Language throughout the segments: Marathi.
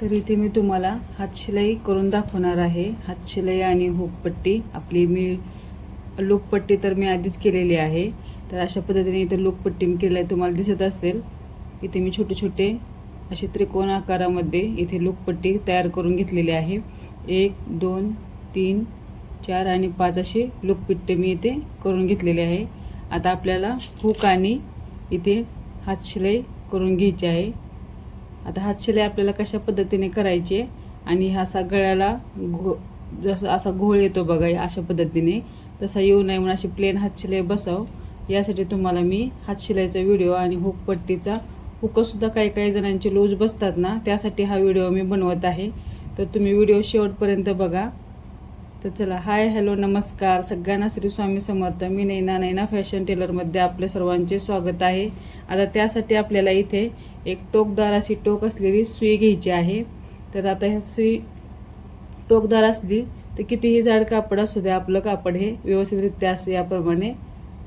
तर इथे मी तुम्हाला हातशिलाई करून दाखवणार आहे. हातशिलाई आणि हुकपट्टी. आपली मी लोकपट्टी तर मी आधीच केलेली आहे. तर अशा पद्धतीने इथे लोकपट्टी मी केलेली आहे. तुम्हाला दिसत असेल इथे मी छोटे छोटे असे त्रिकोण आकारामध्ये इथे लोकपट्टी तयार करून घेतलेली आहे. एक दोन तीन चार आणि पाच असे लोकपट्टी मी इथे करून घेतलेली आहे. आता आपल्याला हुक आणि इथे हातशिलाई करून घ्यायची आहे. आता हातशिलाई आपल्याला कशा पद्धतीने करायची आहे? आणि हा असा गळ्याला घो जसं असा घोळ येतो बघा अशा पद्धतीने. तसा येऊ नये म्हणून अशी प्लेन हातशिलाई बसाव. यासाठी तुम्हाला मी हातशिलाईचा व्हिडिओ आणि हुक पट्टीचा हुकंसुद्धा काही काही जणांचे लूज बसतात ना त्यासाठी हा व्हिडिओ मी बनवत आहे. तर तुम्ही व्हिडिओ शेवटपर्यंत बघा. तर चला हाय हॅलो नमस्कार. सगळ्यांना श्री स्वामी समर्थ. मी नैना नैना फॅशन टेलरमध्ये आपल्या सर्वांचे स्वागत आहे. आता त्यासाठी आपल्याला इथे एक टोकदार अशी टोक असलेली सुई घ्यायची आहे. तर आता ह्या सुई टोकदार असली तर कितीही जाड कापड असू द्या आपलं कापड हे व्यवस्थितरित्या असं याप्रमाणे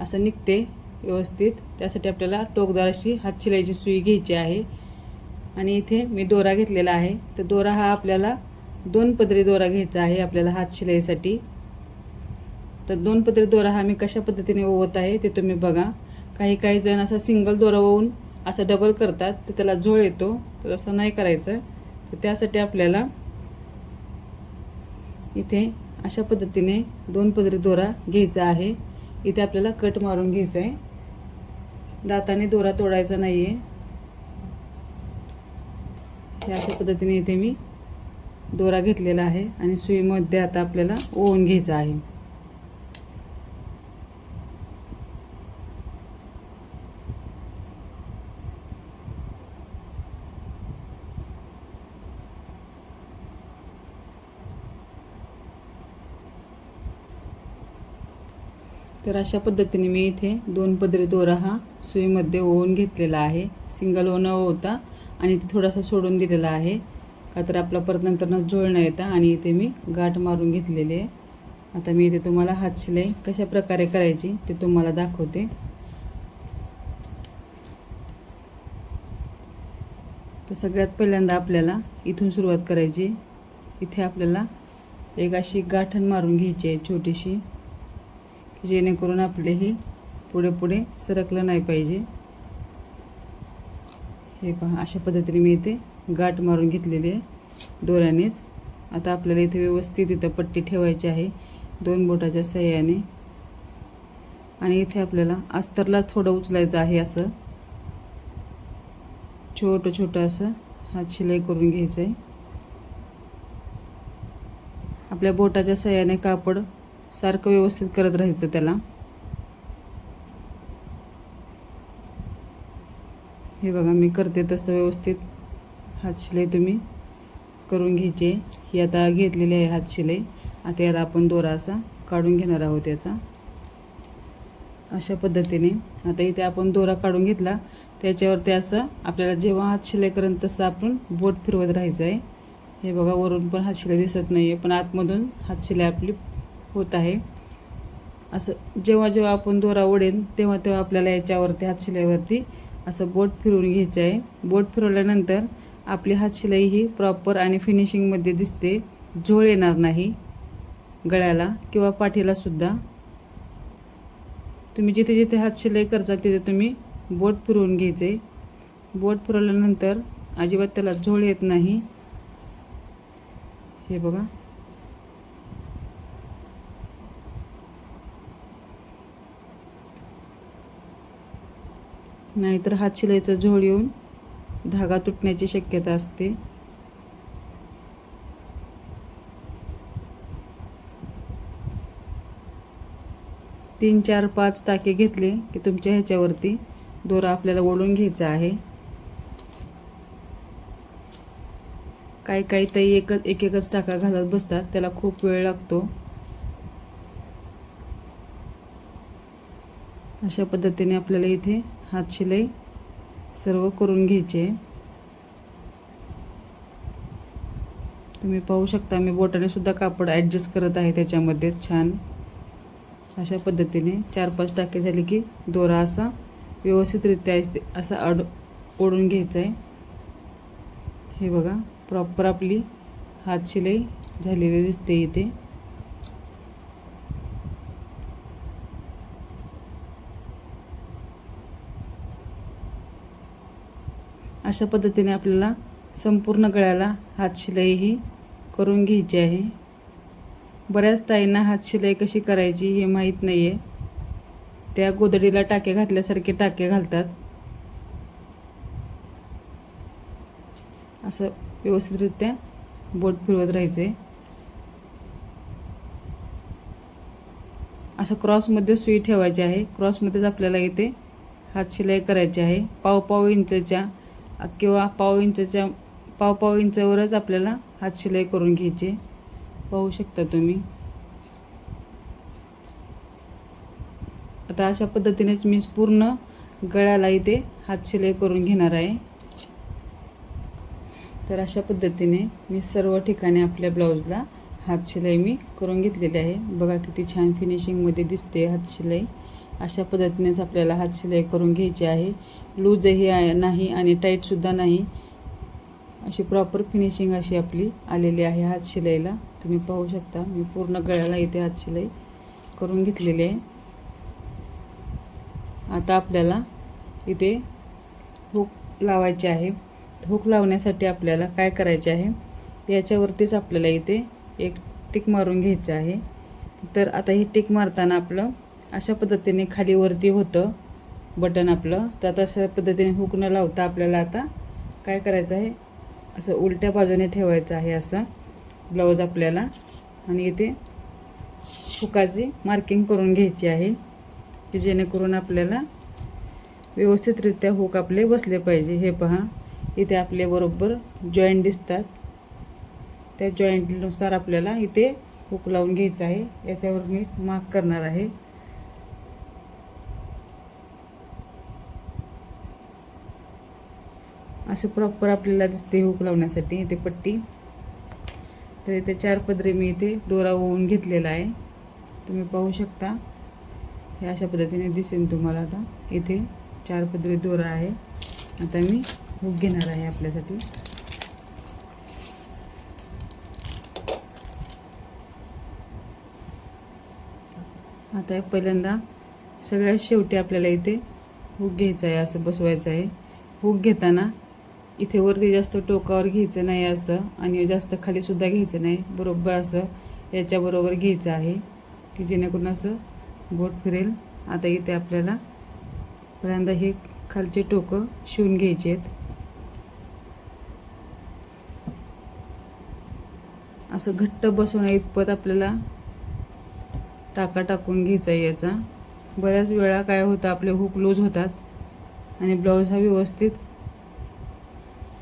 असं निघते व्यवस्थित. त्यासाठी आपल्याला टोकदार अशी हातशिलाईची सुई घ्यायची आहे. आणि इथे मी दोरा घेतलेला आहे. तर दोरा हा आपल्याला दोन पदरी दोरा घ्यायचा आहे आपल्याला हात शिलाईसाठी. तर दोन पदरी दोरा हा मी कशा पद्धतीने ओवत आहे ते तुम्ही बघा. काही काही जण असा सिंगल दोरा ओवून असं डबल करतात तर त्याला झोळ येतो. तर असं नाही करायचं. तर त्यासाठी आपल्याला इथे अशा पद्धतीने दोन पदरी दोरा घ्यायचा आहे. इथे आपल्याला कट मारून घ्यायचा आहे. दाताने दोरा तोडायचा नाही आहे अशा पद्धतीने इथे मी दोरा घेतलेला आहे आणि सुईमध्ये आता आपल्याला ओवून घ्यायचं आहे. तर अशा पद्धतीने मी इथे दोन पदरी दोरा हा सुईमध्ये ओवून घेतलेला आहे. सिंगल ओन होता आणि इथे थोडासा सोडून दिलेला आहे. का तर आपला परत नंतरनं जुळणं येतं आणि इथे मी गाठ मारून घेतलेली आहे. आता मी इथे तुम्हाला हातशिलाई कशा प्रकारे करायची ते तुम्हाला दाखवते. तर सगळ्यात पहिल्यांदा आपल्याला इथून सुरुवात करायची. इथे आपल्याला एक अशी गाठण मारून घ्यायची आहे छोटीशी. की जेणेकरून आपलेही पुढे पुढे सरकलं नाही पाहिजे. हे पहा अशा पद्धतीने मी इथे गाठ मारून घेतलेली आहे. दोऱ्यानेच. आता आपल्याला इथे व्यवस्थित इथं पट्टी ठेवायची आहे. दोन बोटाच्या सहाय्याने. आणि इथे आपल्याला अस्तरला थोडं उचलायचं आहे असं. छोटं छोटं असं हा शिलाई करून घ्यायचं आहे आपल्या बोटाच्या सहाय्याने कापड सारखं व्यवस्थित करत राहायचं त्याला. हे बघा मी करते तसं व्यवस्थित. हातशिलाई तुम्ही करून घ्यायची. ही आता घेतलेली आहे हातशिलाई आता याला आपण दोरा असा काढून घेणार आहोत याचा. अशा पद्धतीने. आता इथे आपण दोरा काढून घेतला. त्याच्यावरती असं आपल्याला जेव्हा हातशिलाई करेन तसं आपण बोट फिरवत राहायचं आहे. हे बघा वरून पण हातशिलाई दिसत नाही आहे पण आतमधून हातशिलाई आपली होत आहे. असं जेव्हा जेव्हा आपण दोरा ओढेन तेव्हा तेव्हा आपल्याला याच्यावरती हातशिलाईवरती असं बोट फिरवून घ्यायचं आहे. बोट फिरवल्यानंतर आपली हातशिलाई ही प्रॉपर आणि फिनिशिंगमध्ये दिसते. झोळ येणार नाही गळ्याला किंवा पाठीला सुद्धा. तुम्ही जिथे जिथे हातशिलाई करता तिथे तुम्ही बोट फिरवून घ्यायचे. बोट फिरवल्यानंतर अजिबात त्याला झोळ येत नाही. हे बघा. नाहीतर हात शिलाईचा झोळ येऊन धागा तुटण्याची शक्यता असते. तीन चार पाच टाके घेतले की तुमच्या ह्याच्यावरती दोरा आपल्याला ओढून घ्यायचा आहे. काही काही ताई एकच एक एकच टाका घालत बसतात. त्याला खूप वेळ लागतो. अशा पद्धतीने आपल्याला इथे हातशिलाई सर्व करून घ्यायचे. तुम्ही पाहू शकता मी बोटाने सुद्धा कापड ॲडजस्ट करत आहे त्याच्यामध्ये. छान. अशा पद्धतीने चार पाच टाके झाले की दोरा असा व्यवस्थितरित्या असा अड ओढून घ्यायचा आहे. हे बघा प्रॉपर आपली हात शिलाई झालेली दिसते इथे. अशा पद्धतीने आपल्याला संपूर्ण गळ्याला हातशिलाई ही करून घ्यायची आहे. बऱ्याच ताईंना हातशिलाई कशी करायची हे माहीत नाही आहे त्या गोदडीला टाके घातल्यासारखे टाके घालतात. असं व्यवस्थितरित्या बोट फिरवत राहायचे. असं क्रॉसमध्ये सुई ठेवायची आहे. क्रॉसमध्येच आपल्याला इथे हात शिलाई करायची आहे. पाव पाव इंचच्या किंवा पाव इंचच्या पाव पाव इंचावरच आपल्याला हात शिलाई करून घ्यायची. पाहू शकता तुम्ही. आता अशा पद्धतीनेच मी पूर्ण गळ्याला इथे हात शिलाई करून घेणार आहे. तर अशा पद्धतीने मी सर्व ठिकाणी आपल्या ब्लाऊजला हात शिलाई मी करून घेतलेली आहे. बघा किती छान फिनिशिंगमध्ये दिसते हात शिलाई. अशा पद्धतीनेच आपल्याला हात शिलाई करून घ्यायची आहे. लूजही नाही आणि टाईटसुद्धा नाही. अशी प्रॉपर फिनिशिंग अशी आपली आलेली आहे हात शिलाईला. तुम्ही पाहू शकता मी पूर्ण गळ्याला इथे हात शिलाई करून घेतलेली आहे. आता आपल्याला इथे हुक लावायचे आहे. हुक लावण्यासाठी आपल्याला काय करायचे आहे? याच्यावरतीच आपल्याला इथे एक टिक मारून घ्यायचं आहे. तर आता ही टिक मारताना आपलं अशा पद्धतीने खालीवरती होतं बटन आपलं. तर आता अशा पद्धतीने हुक न लावता आपल्याला आता काय करायचं आहे? असं उलट्या बाजूने ठेवायचं आहे असं. ब्लाऊज आपल्याला. आणि इथे हुकाची मार्किंग करून घ्यायची आहे की जेणेकरून आपल्याला व्यवस्थितरित्या हुक आपले बसले पाहिजे. हे पहा इथे आपले बरोबर जॉईंट दिसतात. त्या जॉईंटनुसार आपल्याला इथे हुक लावून घ्यायचं आहे. याच्यावर मी मार्क करणार आहे. असं प्रॉपर आपल्याला दिसते हुक लावण्यासाठी इथे पट्टी. तर इथे चार पदरी मी इथे दोरा ओवून घेतलेला आहे. तुम्ही पाहू शकता. हे अशा पद्धतीने दिसेल तुम्हाला आता. इथे चार पदरी दोरा आहे. आता मी हुक घेणार आहे आपल्यासाठी. आता पहिल्यांदा सगळ्यात शेवटी आपल्याला इथे हुक घ्यायचा आहे असं बसवायचं आहे. हुक घेताना इथे वरती जास्त टोकावर घ्यायचं नाही असं आणि जास्त खालीसुद्धा घ्यायचं नाही. बरोबर असं याच्याबरोबर घ्यायचं आहे की जेणेकरून असं बोट फिरेल. आता इथे आपल्याला पहिल्यांदा हे खालचे टोकं शिवून घ्यायचे आहेत. असं घट्ट बसवण्या इतपत आपल्याला टाका टाकून घ्यायचा आहे याचा. बऱ्याच वेळा काय होतं आपले हुक लूज होतात आणि ब्लाऊज हा व्यवस्थित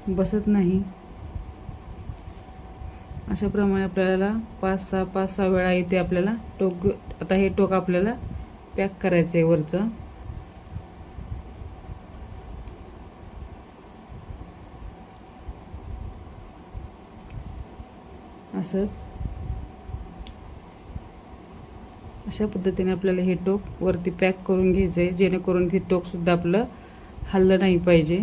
बसत नाही. अशाप्रमाणे आपल्याला पाच सहा पाच सहा वेळा इथे आपल्याला टोक आता हे टोक आपल्याला पॅक करायचं आहे वरचं. असंच. अशा पद्धतीने आपल्याला हे टोक वरती पॅक करून घ्यायचं आहे जेणेकरून हे टोकसुद्धा आपलं हल्लं नाही पाहिजे.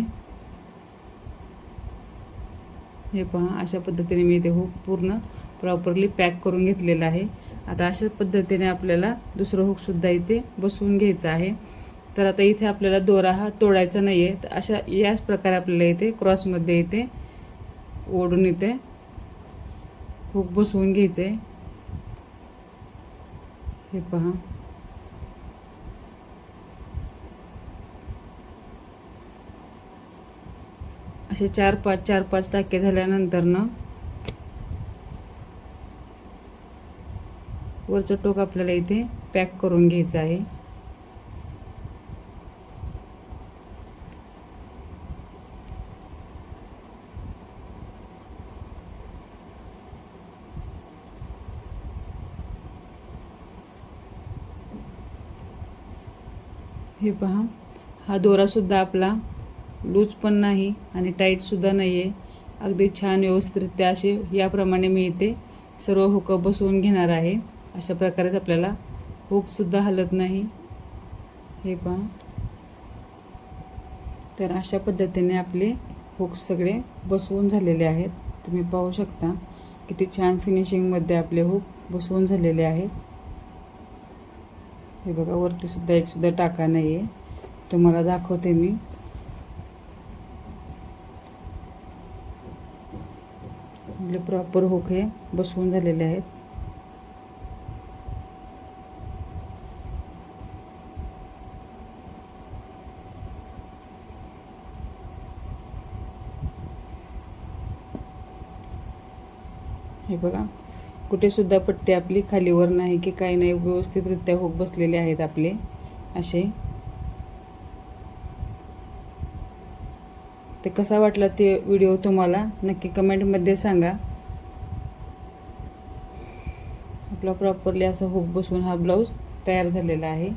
हे पहा अशा पद्धतीने मी ते हुक पूर्ण प्रॉपरली पॅक करून घेतलेलं आहे. आता अशा पद्धतीने आपल्याला दुसरं हुकसुद्धा इथे बसवून घ्यायचं आहे. तर आता इथे आपल्याला दोरा हा तोडायचा नाही आहे तर अशा याच प्रकारे आपल्याला इथे क्रॉसमध्ये इथे ओढून इथे हुक बसवून घ्यायचं आहे हे पहा. असे चार पाच चार पाच टाके झाल्यानंतर ना वरचं टोक आपल्याला इथे पॅक करून घ्यायचं आहे. हे पहा हा दोरासुद्धा आपला लूज पण नाही आणि टाईटसुद्धा नाही आहे अगदी छान व्यवस्थितरित्या असे याप्रमाणे मी इथे सर्व हुकं बसवून घेणार आहे. अशा प्रकारेच आपल्याला हुकसुद्धा हलत नाही. हे पहा. तर अशा पद्धतीने आपले हुक सगळे बसवून झालेले आहेत. तुम्ही पाहू शकता किती छान फिनिशिंगमध्ये आपले हुक बसवून झालेले आहेत हे बघा वरतीसुद्धा एकसुद्धा टाका नाही आहे तुम्हाला दाखवते मी. आपले प्रॉपर हुक हे बसवून झालेले आहेत. हे बघा कुठेसुद्धा पट्टी आपली खालीवर नाही की काही नाही व्यवस्थितरित्या होक बसलेले आहेत आपले असे ते कसा वाटला ते व्हिडिओ तुम्हाला? नक्की कमेंटमध्ये सांगा. आपला प्रॉपरली असा हुक बसवून हा ब्लाऊज तयार झालेला आहे.